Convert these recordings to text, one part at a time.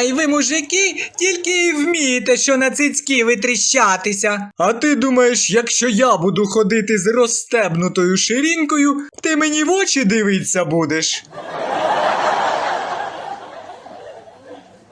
Ай, ви мужики, тільки і вмієте, що на цицькі витріщатися. А ти думаєш, якщо я буду ходити з розстебнутою ширинкою, ти мені в очі дивитися будеш?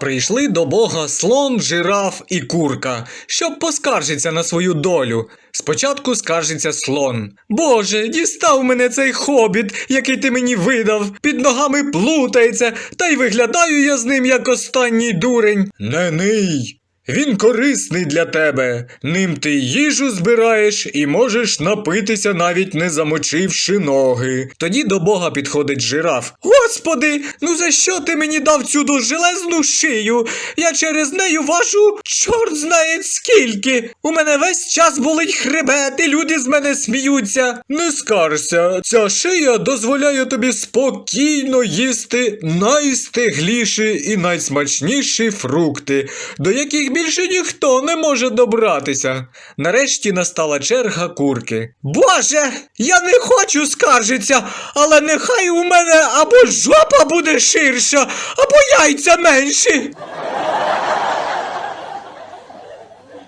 Прийшли до Бога слон, жираф і курка, щоб поскаржитися на свою долю. Спочатку скаржиться слон. Боже, дістав мене цей хобіт, який ти мені видав, під ногами плутається, та й виглядаю я з ним як останній дурень. Не ний. Він корисний для тебе. Ним ти їжу збираєш і можеш напитися, навіть не замочивши ноги. Тоді до Бога підходить жираф. Господи, ну за що ти мені дав цю дожелезну шию? Я через нею важу чорт знає скільки. У мене весь час болить хребет, і люди з мене сміються. Не скаржся, ця шия дозволяє тобі спокійно їсти найстигліші і найсмачніші фрукти, до яких більше ніхто не може добратися. Нарешті настала черга курки. Боже, я не хочу скаржитися, але нехай у мене або жопа буде ширша, або яйця менші.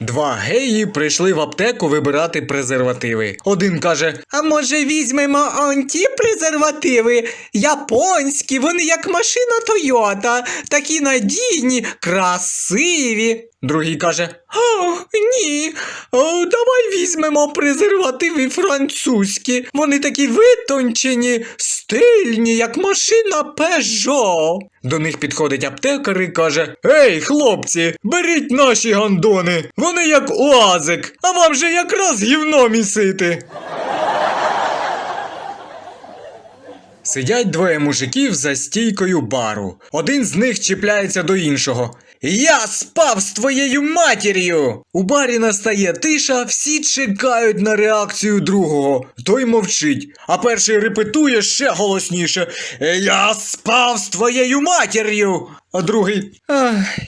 Два геї прийшли в аптеку вибирати презервативи. Один каже: А може візьмемо ті презервативи? Японські, вони як машина Тойота, такі надійні, красиві. Другий каже: О, ні. О, давай візьмемо презервативи французькі. Вони такі витончені, стильні, як машина Peugeot. До них підходить аптекар і каже: Ей, хлопці, беріть наші гандони. Вони як уазик, а вам же якраз гівно місити. Сидять двоє мужиків за стійкою бару. Один з них чіпляється до іншого. Я спав з твоєю матір'ю! У барі настає тиша, всі чекають на реакцію другого. Той мовчить, а перший репетує ще голосніше. Я спав з твоєю матір'ю! А другий.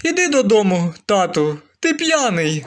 Іди додому, тату, ти п'яний.